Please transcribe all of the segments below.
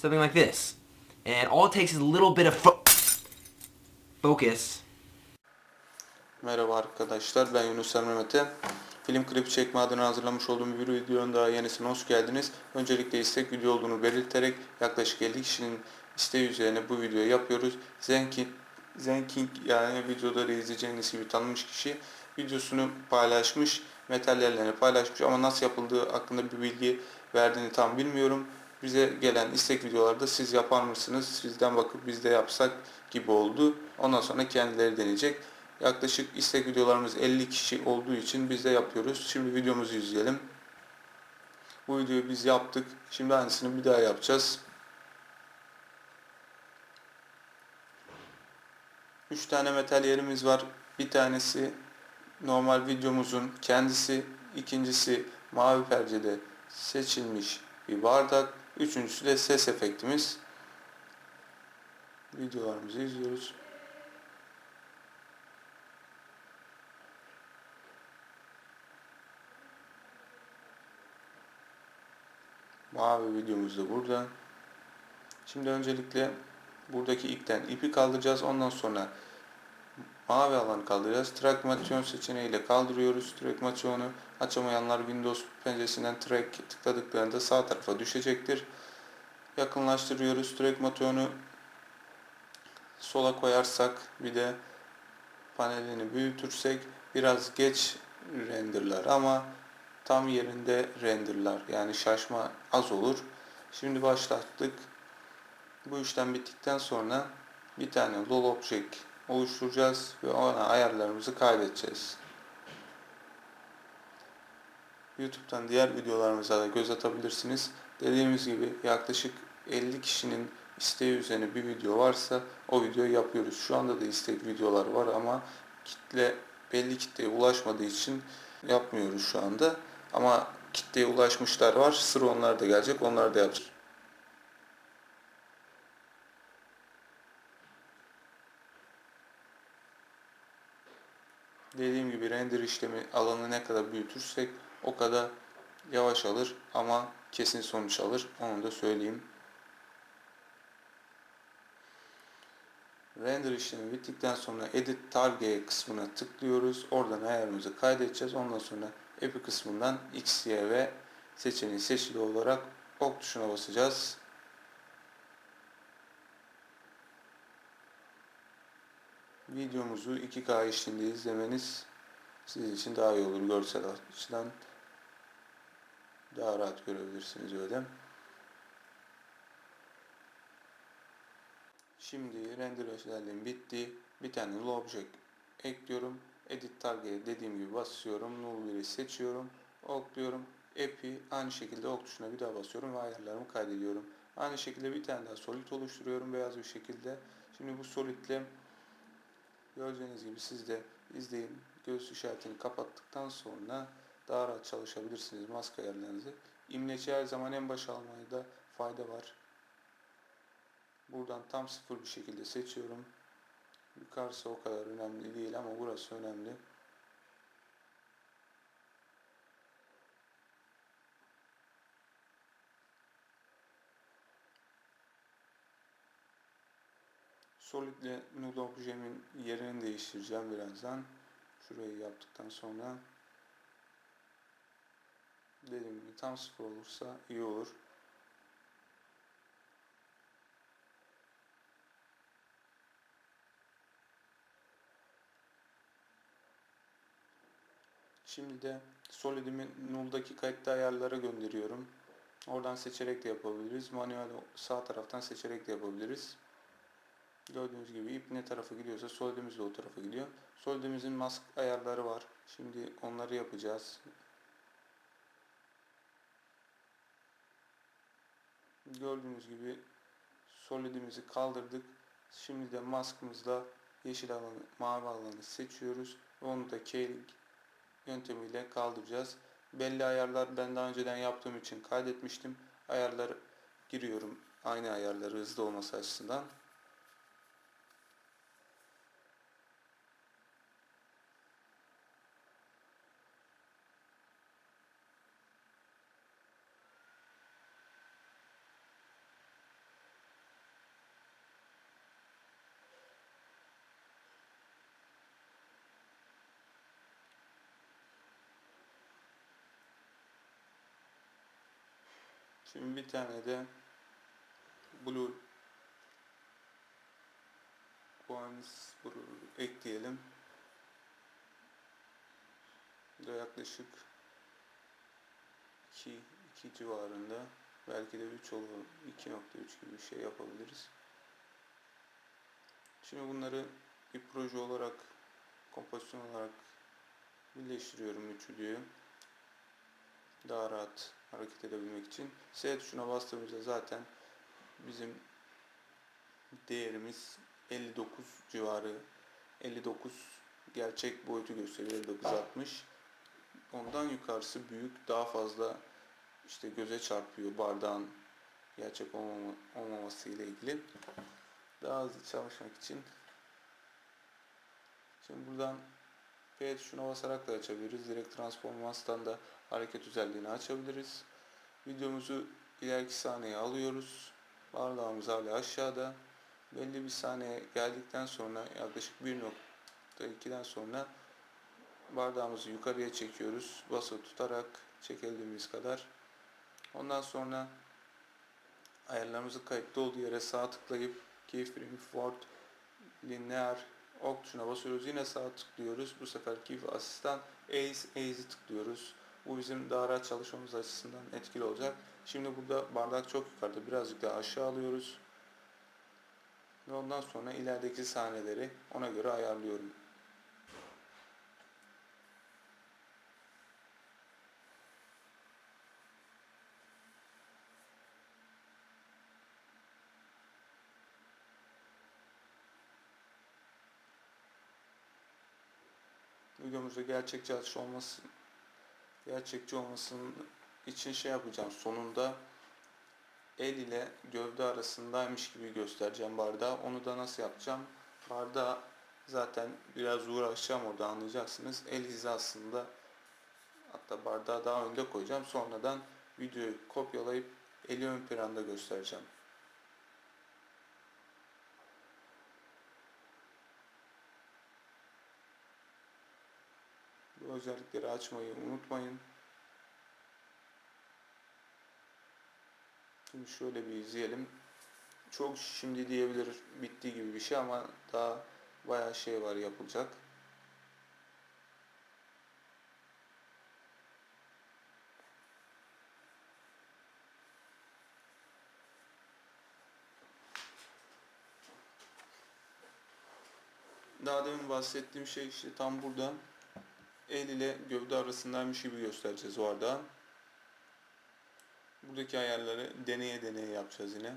something like this. And all it takes is a little bit of fo- focus. Merhaba arkadaşlar ben Yunus Emre Mete. Film klibi çekme adına hazırlamış olduğum bir videonun daha yenisine hoş geldiniz. Öncelikle istek video olduğunu belirterek yaklaşık 50 kişinin isteği üzerine bu videoyu yapıyoruz. Zenking, Zenking yani videoları izleyeceğiniz gibi tanınmış kişi videosunu paylaşmış, materyallerini paylaşmış ama nasıl yapıldığı hakkında bir bilgi verdiğini tam bilmiyorum. Bize gelen istek videolarda siz yapar mısınız? Sizden bakıp biz de yapsak gibi oldu. Ondan sonra kendileri deneyecek. Yaklaşık istek videolarımız 50 kişi olduğu için biz de yapıyoruz. Şimdi videomuzu izleyelim. Bu videoyu biz yaptık. Şimdi aynısını bir daha yapacağız. 3 tane metal yerimiz var. Bir tanesi normal videomuzun kendisi. ikincisi mavi percede seçilmiş bir bardak. Üçüncüsü de ses efektimiz. Videolarımızı izliyoruz. Mavi videomuz da burada. Şimdi öncelikle buradaki ipten ipi kaldıracağız. Ondan sonra mavi alanı kaldıracağız. Trackmation seçeneğiyle kaldırıyoruz. Trackmation'u açamayanlar Windows penceresinden track tıkladıklarında sağ tarafa düşecektir. Yakınlaştırıyoruz. Trackmation'u sola koyarsak bir de panelini büyütürsek biraz geç renderlar ama tam yerinde renderlar. Yani şaşma az olur. Şimdi başlattık. Bu işlem bittikten sonra bir tane lol object oluşturacağız ve ona ayarlarımızı kaydedeceğiz. YouTube'dan diğer videolarımıza da göz atabilirsiniz. Dediğimiz gibi yaklaşık 50 kişinin isteği üzerine bir video varsa o videoyu yapıyoruz. Şu anda da istek videolar var ama kitle belli kitleye ulaşmadığı için yapmıyoruz şu anda. Ama kitleye ulaşmışlar var. Sıra onlar da gelecek. Onlar da yapacak. Dediğim gibi render işlemi alanı ne kadar büyütürsek o kadar yavaş alır ama kesin sonuç alır. Onu da söyleyeyim. Render işlemi bittikten sonra Edit Target kısmına tıklıyoruz. Oradan ayarımızı kaydedeceğiz. Ondan sonra Epi kısmından X, Y ve seçeneği seçili olarak ok tuşuna basacağız. Videomuzu 2K eşliğinde izlemeniz sizin için daha iyi olur. Görsel açıdan daha rahat görebilirsiniz öyle. Şimdi render özelliğim bitti. Bir tane null object ekliyorum. Edit target dediğim gibi basıyorum. Null 1'i seçiyorum. Ok diyorum. Epi aynı şekilde ok tuşuna bir daha basıyorum ve ayarlarımı kaydediyorum. Aynı şekilde bir tane daha solid oluşturuyorum beyaz bir şekilde. Şimdi bu solidle gördüğünüz gibi siz de izleyin. Göğüs işaretini kapattıktan sonra daha rahat çalışabilirsiniz maske ayarlarınızı. İmleci her zaman en başa almaya da fayda var. Buradan tam sıfır bir şekilde seçiyorum. Yukarısı o kadar önemli değil ama burası önemli. Solid ile Nude objemin yerini değiştireceğim birazdan. Şurayı yaptıktan sonra dediğim gibi tam sıfır olursa iyi olur. Şimdi de Solid'imi null'daki kayıtlı ayarlara gönderiyorum. Oradan seçerek de yapabiliriz. Manuel sağ taraftan seçerek de yapabiliriz. Gördüğünüz gibi ip ne tarafa gidiyorsa Solid'imiz de o tarafa gidiyor. Solid'imizin mask ayarları var. Şimdi onları yapacağız. Gördüğünüz gibi Solid'imizi kaldırdık. Şimdi de maskımızda yeşil alanı, mavi alanı seçiyoruz. Onu da keylik yöntemiyle kaldıracağız. Belli ayarlar ben daha önceden yaptığım için kaydetmiştim. Ayarları giriyorum. Aynı ayarları hızlı olması açısından. Şimdi bir tane de Blue Guanis ekleyelim. Bu yaklaşık 2, 2 civarında. Belki de 3 olur. 2.3 gibi bir şey yapabiliriz. Şimdi bunları bir proje olarak, kompozisyon olarak birleştiriyorum üç videoyu. Daha rahat hareket edebilmek için. S tuşuna bastığımızda zaten bizim değerimiz 59 civarı 59 gerçek boyutu gösteriyor 5960 ondan yukarısı büyük daha fazla işte göze çarpıyor bardağın gerçek olmama, olmaması ile ilgili. Daha hızlı çalışmak için. Şimdi buradan P tuşuna basarak da açabiliriz. Direkt transformanstan da hareket özelliğini açabiliriz. Videomuzu ileriki sahneye alıyoruz. Bardağımız hala aşağıda. Belli bir sahneye geldikten sonra yaklaşık 1.2'den sonra bardağımızı yukarıya çekiyoruz. Basılı tutarak çekebildiğimiz kadar. Ondan sonra ayarlarımızı kayıtlı olduğu yere sağ tıklayıp Keyframe Forward Linear ok tuşuna basıyoruz. Yine sağ tıklıyoruz. Bu sefer Keyf Asistan Ace Ace'i tıklıyoruz. Bu bizim daha rahat çalışmamız açısından etkili olacak. Şimdi burada bardak çok yukarıda. Birazcık daha aşağı alıyoruz. Ve ondan sonra ilerideki sahneleri ona göre ayarlıyorum. Videomuzda gerçekçi atış olması gerçekçi olmasının için şey yapacağım. Sonunda el ile gövde arasındaymış gibi göstereceğim bardağı. Onu da nasıl yapacağım? Bardağı zaten biraz uğraşacağım orada anlayacaksınız. El hizasında hatta bardağı daha önde koyacağım. Sonradan videoyu kopyalayıp eli ön planda göstereceğim. Bu özellikleri açmayı unutmayın. Şimdi şöyle bir izleyelim. Çok şimdi diyebilir bitti gibi bir şey ama daha bayağı şey var yapılacak. Daha demin bahsettiğim şey işte tam burada el ile gövde arasındaymış gibi göstereceğiz o arada. Buradaki ayarları deneye deneye yapacağız yine.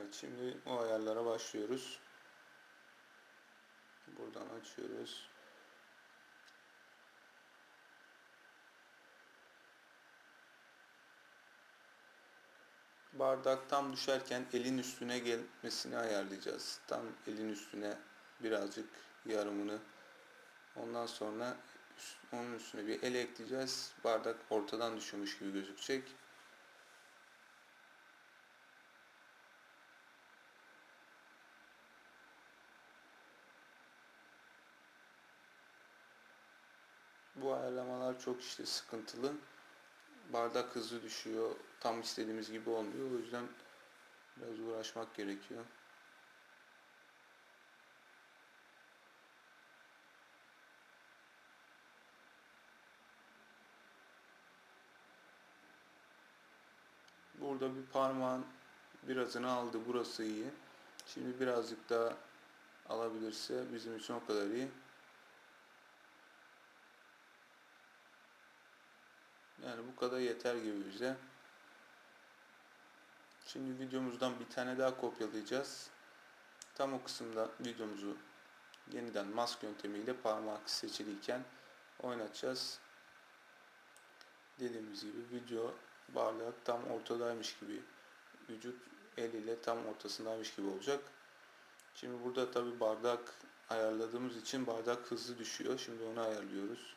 Evet şimdi o ayarlara başlıyoruz. Buradan açıyoruz. Bardak tam düşerken elin üstüne gelmesini ayarlayacağız. Tam elin üstüne birazcık yarımını. Ondan sonra onun üstüne bir el ekleyeceğiz. Bardak ortadan düşüyormuş gibi gözükecek. Bu çok işte sıkıntılı. Bardak hızlı düşüyor. Tam istediğimiz gibi olmuyor. O yüzden biraz uğraşmak gerekiyor. Burada bir parmağın birazını aldı. Burası iyi. Şimdi birazcık daha alabilirse bizim için o kadar iyi. Yani bu kadar yeter gibi bize. Şimdi videomuzdan bir tane daha kopyalayacağız. Tam o kısımda videomuzu yeniden mask yöntemiyle parmak seçiliyken oynatacağız. Dediğimiz gibi video bardak tam ortadaymış gibi vücut el ile tam ortasındaymış gibi olacak. Şimdi burada tabi bardak ayarladığımız için bardak hızlı düşüyor. Şimdi onu ayarlıyoruz.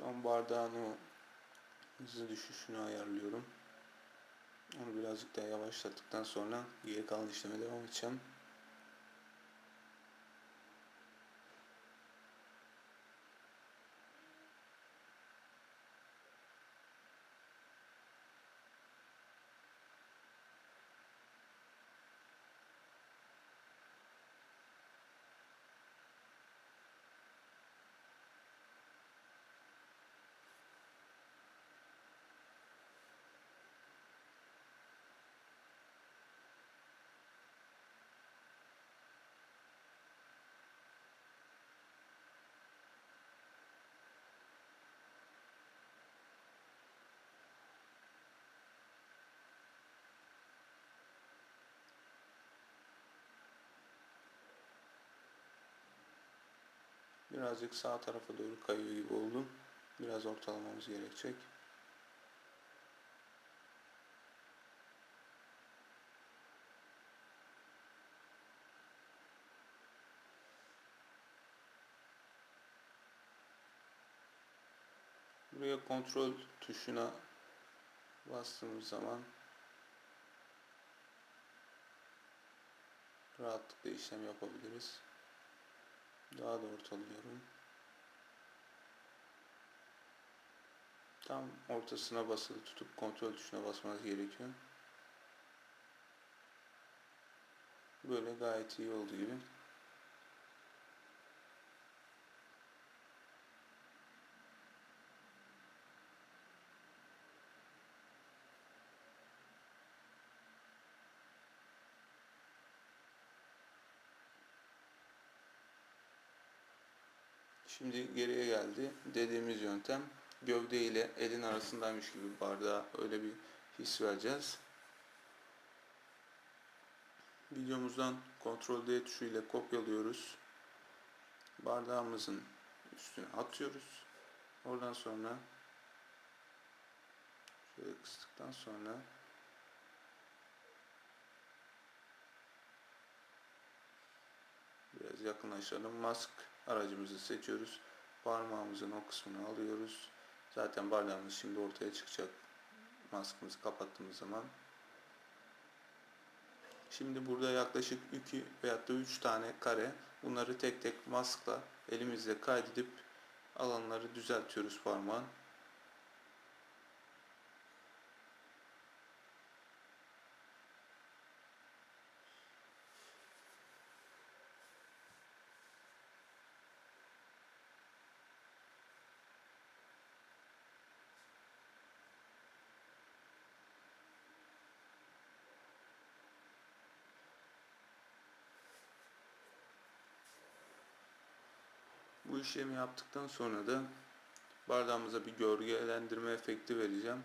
Şu an bardağın o hızlı düşüşünü ayarlıyorum. Onu birazcık daha yavaşlattıktan sonra geri kalan işleme devam edeceğim. Birazcık sağ tarafa doğru kayıyor gibi oldu. Biraz ortalamamız gerekecek. Buraya kontrol tuşuna bastığımız zaman rahatlıkla işlem yapabiliriz. Daha da ortalıyorum. Tam ortasına basılı tutup kontrol tuşuna basmanız gerekiyor. Böyle gayet iyi oldu gibi. Şimdi geriye geldi. Dediğimiz yöntem gövde ile elin arasındaymış gibi bardağa öyle bir his vereceğiz. Videomuzdan Ctrl D tuşu ile kopyalıyoruz. Bardağımızın üstüne atıyoruz. Oradan sonra şöyle kıstıktan sonra Biraz yakınlaşalım. Mask aracımızı seçiyoruz. Parmağımızın o kısmını alıyoruz. Zaten bardağımız şimdi ortaya çıkacak. Maskımızı kapattığımız zaman. Şimdi burada yaklaşık 2 veyahut da 3 tane kare. Bunları tek tek maskla elimizle kaydedip alanları düzeltiyoruz parmağın. Bu işlemi yaptıktan sonra da bardağımıza bir gölgelendirme efekti vereceğim.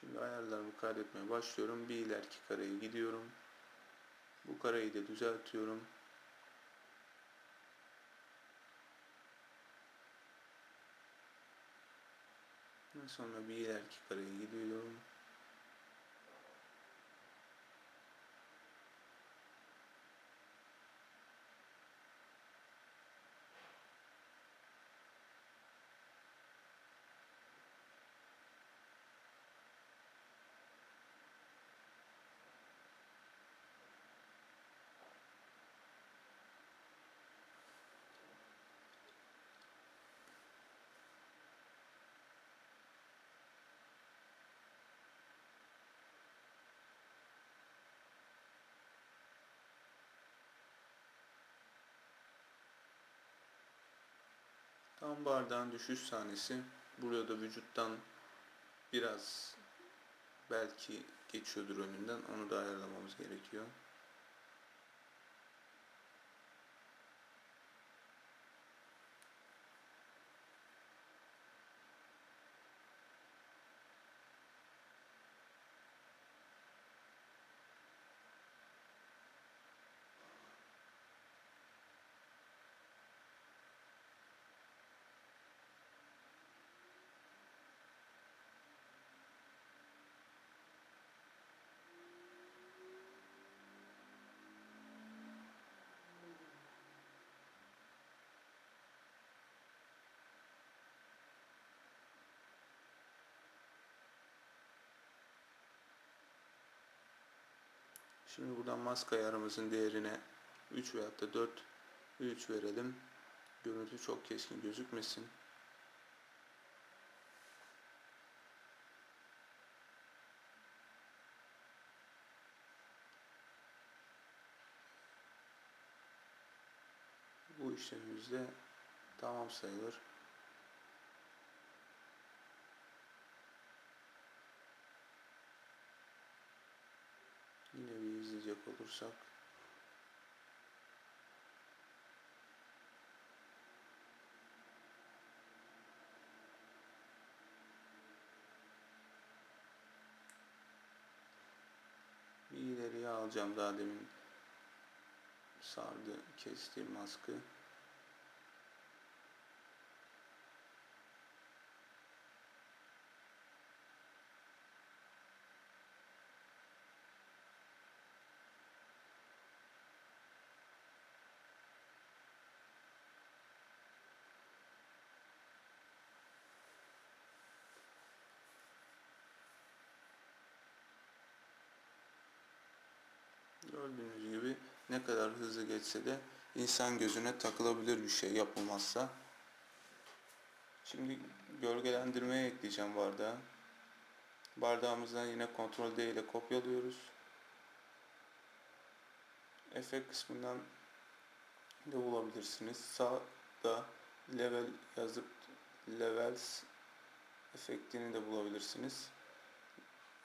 Şimdi ayarlarımı kaydetmeye başlıyorum. Bir ileriki kareye gidiyorum. Bu kareyi de düzeltiyorum. Sonra bir ileriki kareye gidiyorum. Tam bardağın düşüş sahnesi. Burada da vücuttan biraz belki geçiyordur önünden. Onu da ayarlamamız gerekiyor. Şimdi buradan maske ayarımızın değerine 3 veyahut da 4 3 verelim. Görüntü çok keskin gözükmesin. Bu işlemimiz de tamam sayılır. Yine bir izleyecek olursak. Bir ileriye alacağım daha demin sardı kestiğim maskı. Gördüğünüz gibi ne kadar hızlı geçse de insan gözüne takılabilir bir şey yapılmazsa. Şimdi gölgelendirmeye ekleyeceğim bardağı. Bardağımızdan yine Ctrl D ile kopyalıyoruz. Efekt kısmından de bulabilirsiniz. Sağda level yazıp levels efektini de bulabilirsiniz.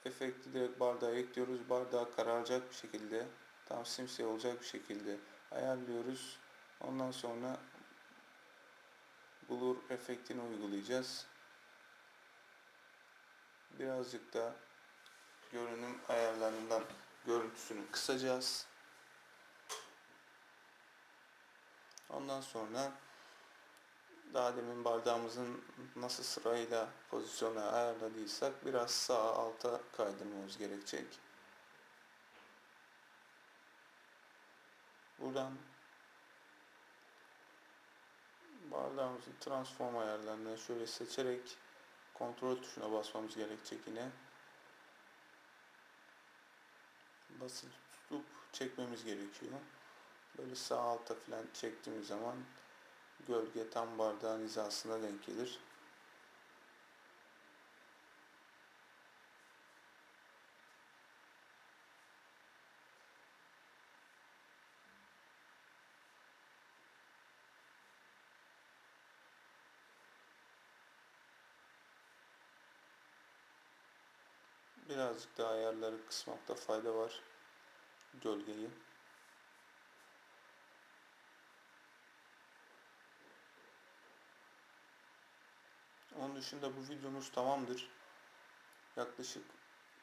Efekti direkt bardağa ekliyoruz. Bardağı kararacak bir şekilde, tam simsiyah olacak bir şekilde ayarlıyoruz. Ondan sonra blur efektini uygulayacağız. Birazcık da görünüm ayarlarından görüntüsünü kısacağız. Ondan sonra daha demin bardağımızın nasıl sırayla pozisyona ayarladıysak biraz sağa alta kaydırmamız gerekecek. Buradan bardağımızın transform ayarlarını şöyle seçerek kontrol tuşuna basmamız gerekecek yine. Basılı tutup çekmemiz gerekiyor. Böyle sağ alta falan çektiğimiz zaman gölge tam bardağın hizasına denk gelir. Birazcık daha ayarları kısmakta fayda var. Gölgeyi. Onun dışında bu videomuz tamamdır. Yaklaşık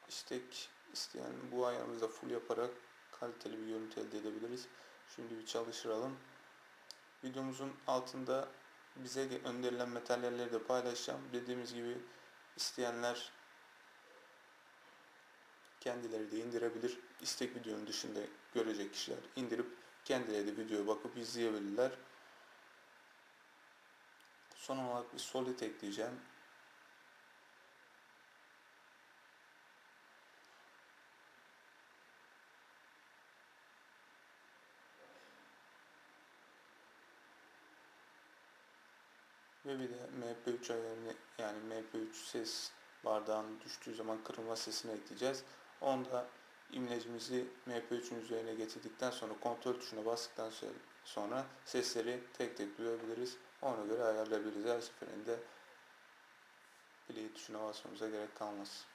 istek isteyen bu ayağımızda full yaparak kaliteli bir görüntü elde edebiliriz. Şimdi bir çalıştıralım. Videomuzun altında bize önderilen materyalleri de paylaşacağım. Dediğimiz gibi isteyenler kendileri de indirebilir. İstek videonun dışında görecek kişiler indirip kendileri de videoya bakıp izleyebilirler. Son olarak bir solid ekleyeceğim. Ve bir de MP3 ayarını yani MP3 ses bardağın düştüğü zaman kırılma sesini ekleyeceğiz. Onda imlecimizi MP3'ün üzerine getirdikten sonra kontrol tuşuna bastıktan sonra sesleri tek tek duyabiliriz. Ona göre ayarlayabiliriz. Her seferinde play tuşuna basmamıza gerek kalmaz.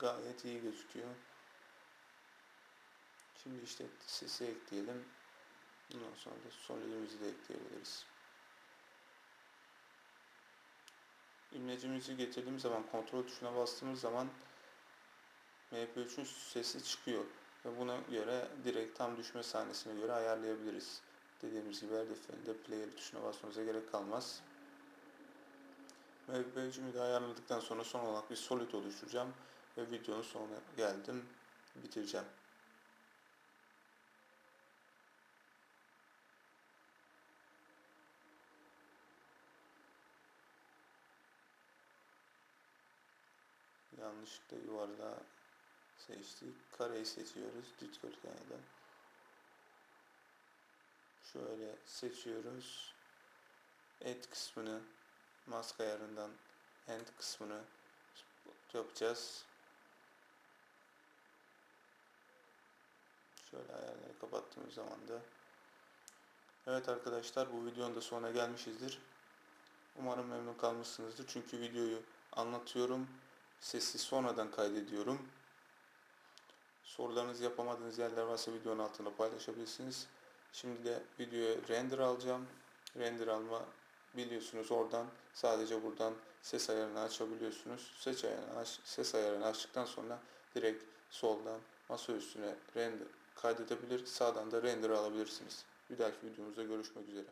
Gayet iyi gözüküyor. Şimdi işte sesi ekleyelim. Ondan sonra da solidimizi de ekleyebiliriz. İmlecimizi getirdiğimiz zaman kontrol tuşuna bastığımız zaman MP3'ün sesi çıkıyor. Ve buna göre direkt tam düşme sahnesine göre ayarlayabiliriz. Dediğimiz gibi her defasında player tuşuna basmamıza gerek kalmaz. MP3'ümü de ayarladıktan sonra son olarak bir solid oluşturacağım. Ve videonun sonuna geldim. Bitireceğim. Yanlışlıkla yuvarlağı seçtik. Kareyi seçiyoruz. Dikdörtgenden. Şöyle seçiyoruz. Et kısmını mask ayarından end kısmını yapacağız. Şöyle ayarları kapattığımız zaman da Evet arkadaşlar bu videonun da sonuna gelmişizdir. Umarım memnun kalmışsınızdır. Çünkü videoyu anlatıyorum. Sesi sonradan kaydediyorum. Sorularınızı yapamadığınız yerler varsa videonun altında paylaşabilirsiniz. Şimdi de videoya render alacağım. Render alma biliyorsunuz oradan sadece buradan ses ayarını açabiliyorsunuz. Ses ayarını, aç, ses ayarını açtıktan sonra direkt soldan masa üstüne render kaydedebilir. Sağdan da render alabilirsiniz. Bir dahaki videomuzda görüşmek üzere.